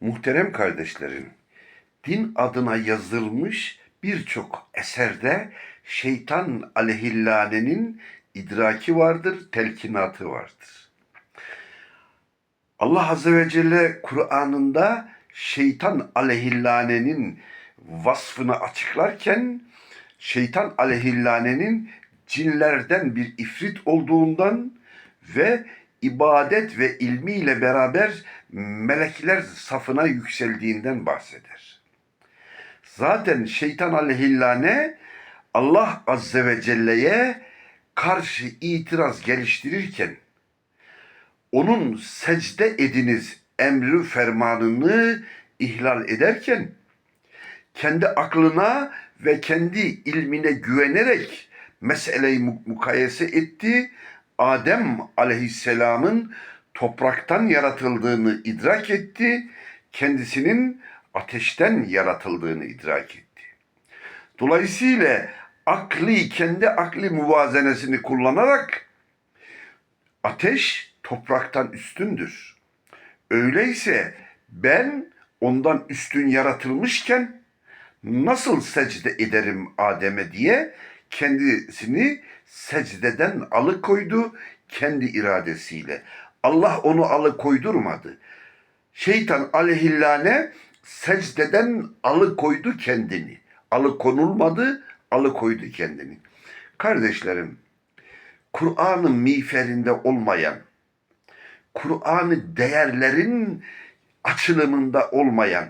Muhterem kardeşlerim, din adına yazılmış birçok eserde şeytan aleyhillanenin idraki vardır, telkinatı vardır. Allah Azze ve Celle Kur'an'ında şeytan aleyhillanenin vasfını açıklarken şeytan aleyhillanenin cinlerden bir ifrit olduğundan ve ibadet ve ilmiyle beraber melekler safına yükseldiğinden bahseder. Zaten şeytan aleyhillâne Allah Azze ve Celle'ye karşı itiraz geliştirirken onun secde ediniz emri fermanını ihlal ederken kendi aklına ve kendi ilmine güvenerek meseleyi mu- mukayese etti. Adem aleyhisselamın topraktan yaratıldığını idrak etti. Kendisinin ateşten yaratıldığını idrak etti. Dolayısıyla akli, kendi akli muvazenesini kullanarak ateş topraktan üstündür. Öyleyse ben ondan üstün yaratılmışken nasıl secde ederim Adem'e diye kendisini secdeden alıkoydu kendi iradesiyle. Allah onu alıkoydurmadı. Şeytan aleyhillâne secdeden alıkoydu kendini. Alıkonulmadı, alıkoydu kendini. Kardeşlerim, Kur'an'ın miğferinde olmayan, Kur'an'ı değerlerin açılımında olmayan,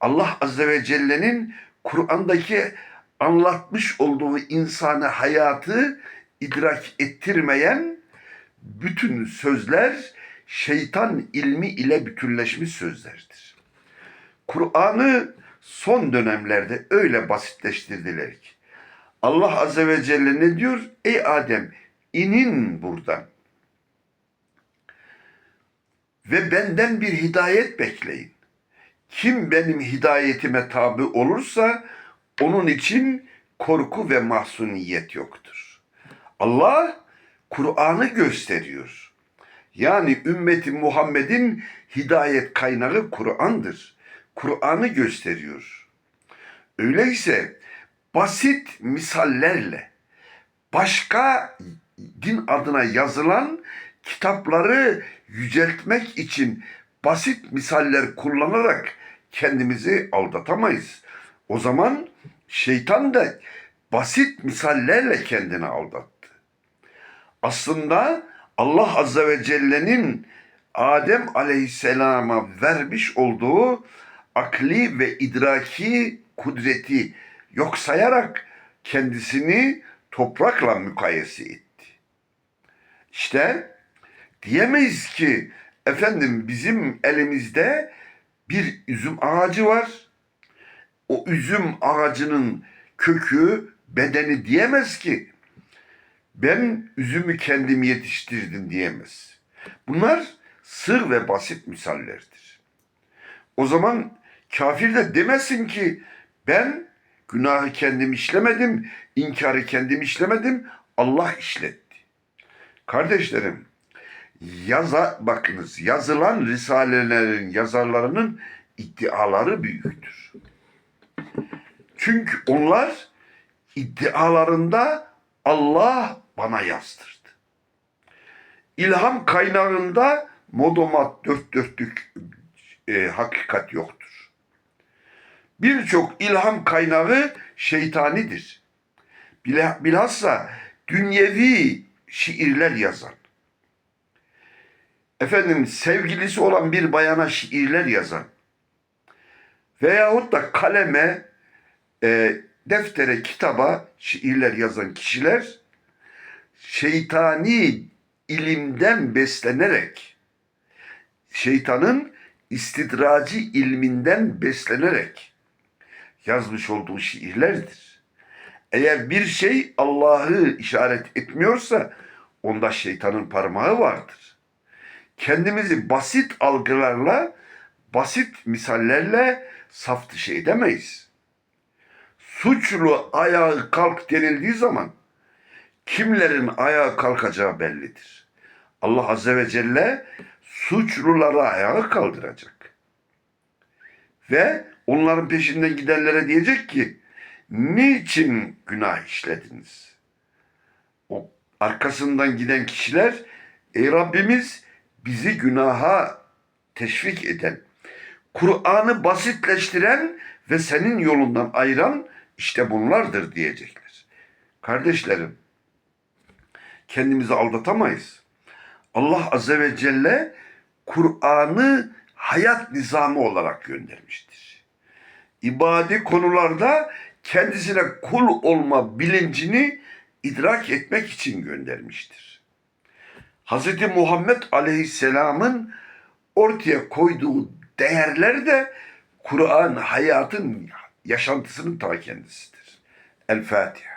Allah Azze ve Celle'nin Kur'an'daki anlatmış olduğu insanı hayatı idrak ettirmeyen bütün sözler şeytan ilmi ile bütünleşmiş sözlerdir. Kur'an'ı son dönemlerde öyle basitleştirdiler ki Allah Azze ve Celle ne diyor? Ey Adem inin buradan ve benden bir hidayet bekleyin. Kim benim hidayetime tabi olursa onun için korku ve mahzuniyet yoktur. Allah Kur'an'ı gösteriyor. Yani ümmeti Muhammed'in hidayet kaynağı Kur'an'dır. Kur'an'ı gösteriyor. Öyleyse basit misallerle başka din adına yazılan kitapları yüceltmek için basit misaller kullanarak kendimizi aldatamayız. O zaman şeytan da basit misallerle kendini aldattı. Aslında Allah Azze ve Celle'nin Adem Aleyhisselam'a vermiş olduğu akli ve idraki kudreti yok sayarak kendisini toprakla mukayese etti. İşte diyemeyiz ki efendim bizim elimizde bir üzüm ağacı var. O üzüm ağacının kökü, bedeni diyemez ki ben üzümü kendim yetiştirdim diyemez. Bunlar sır ve basit misallerdir. O zaman kafir de demesin ki ben günahı kendim işlemedim, inkarı kendim işlemedim, Allah işletti. Kardeşlerim, yaza bakınız yazılan risalelerin yazarlarının iddiaları büyüktür. Çünkü onlar iddialarında Allah bana yazdırdı. İlham kaynağında modomat dört dörtlük e, hakikat yoktur. Birçok ilham kaynağı şeytanidir. Bilhassa dünyevi şiirler yazan, efendim sevgilisi olan bir bayana şiirler yazan veyahut da kaleme, e, deftere, kitaba şiirler yazan kişiler şeytani ilimden beslenerek şeytanın istidracı ilminden beslenerek yazmış olduğu şiirlerdir. Eğer bir şey Allah'ı işaret etmiyorsa onda şeytanın parmağı vardır. Kendimizi basit algılarla, basit misallerle saf dışı edemeyiz. Suçlu ayağı kalk denildiği zaman kimlerin ayağa kalkacağı bellidir. Allah Azze ve Celle suçluları ayağa kaldıracak. Ve onların peşinden gidenlere diyecek ki niçin günah işlediniz? O arkasından giden kişiler ey Rabbimiz bizi günaha teşvik eden, Kur'an'ı basitleştiren ve senin yolundan ayıran işte bunlardır diyecekler. Kardeşlerim, kendimizi aldatamayız. Allah Azze ve Celle Kur'an'ı hayat nizamı olarak göndermiştir. İbadi konularda kendisine kul olma bilincini idrak etmek için göndermiştir. Hz. Muhammed Aleyhisselam'ın ortaya koyduğu değerler de Kur'an hayatın yaşantısının ta kendisidir. El Fatiha.